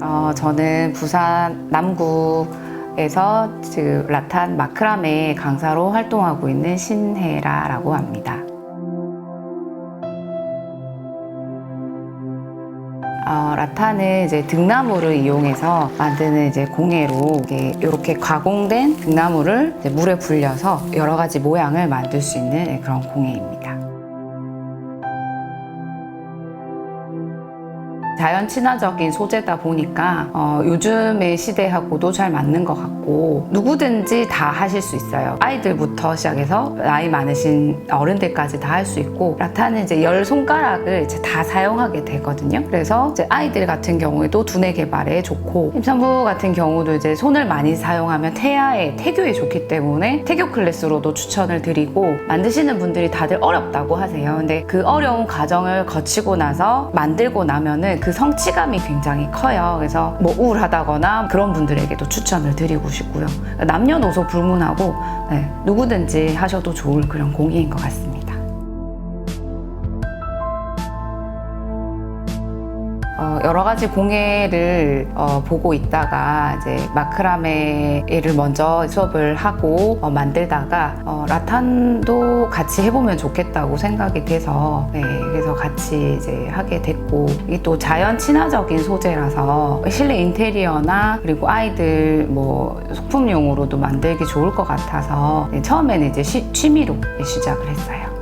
어, 저는 부산 남구에서 그 라탄 마크라메 강사로 활동하고 있는 신혜라라고 합니다. 어, 라탄은 이제 등나무를 이용해서 만드는 이제 공예로 이렇게 가공된 등나무를 물에 불려서 여러 가지 모양을 만들 수 있는 그런 공예입니다. 자연 친화적인 소재다 보니까 어, 요즘의 시대하고도 잘 맞는 것 같고 누구든지 다 하실 수 있어요. 아이들부터 시작해서 나이 많으신 어른들까지 다 할 수 있고 라탄은 이제 열 손가락을 이제 다 사용하게 되거든요. 그래서 이제 아이들 같은 경우에도 두뇌 개발에 좋고 임산부 같은 경우도 이제 손을 많이 사용하면 태아에 태교에 좋기 때문에 태교 클래스로도 추천을 드리고 만드시는 분들이 다들 어렵다고 하세요. 근데 그 어려운 과정을 거치고 나서 만들고 나면은 그 성취감이 굉장히 커요. 그래서 뭐 우울하다거나 그런 분들에게도 추천을 드리고 싶고요. 남녀노소 불문하고 네, 누구든지 하셔도 좋을 그런 공예인 것 같습니다. 어, 여러 가지 공예를 어, 보고 있다가 이제 마크라메를 먼저 수업을 하고 어, 만들다가 어, 라탄도 같이 해보면 좋겠다고 생각이 돼서 네, 그래서 같이 이제 하게 됐고 이게 또 자연 친화적인 소재라서 실내 인테리어나 그리고 아이들 뭐 소품용으로도 만들기 좋을 것 같아서 네, 처음에는 이제 시- 취미로 시작을 했어요.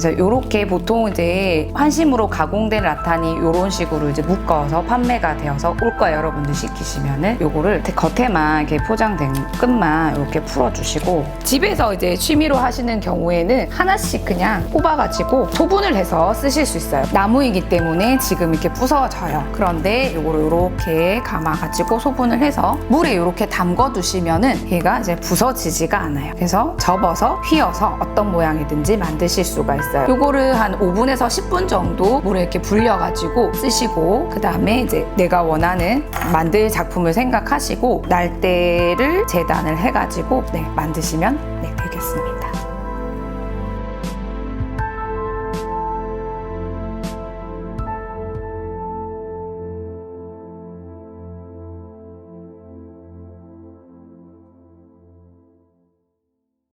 그래서 이렇게 보통 이제 환심으로 가공된 라탄이 이런 식으로 이제 묶어서 판매가 되어서 올 거예요. 여러분들 시키시면은 요거를 겉에만 이렇게 포장된 끝만 이렇게 풀어주시고 집에서 이제 취미로 하시는 경우에는 하나씩 그냥 뽑아가지고 소분을 해서 쓰실 수 있어요. 나무이기 때문에 지금 이렇게 부서져요. 그런데 요거를 이렇게 감아가지고 소분을 해서 물에 이렇게 담궈 두시면은 얘가 이제 부서지지가 않아요. 그래서 접어서 휘어서 어떤 모양이든지 만드실 수가 있어요. 요거를 한 5분에서 10분 정도 물에 이렇게 불려가지고 쓰시고 그 다음에 이제 내가 원하는 만들 작품을 생각하시고 날대를 재단을 해가지고 네, 만드시면 네,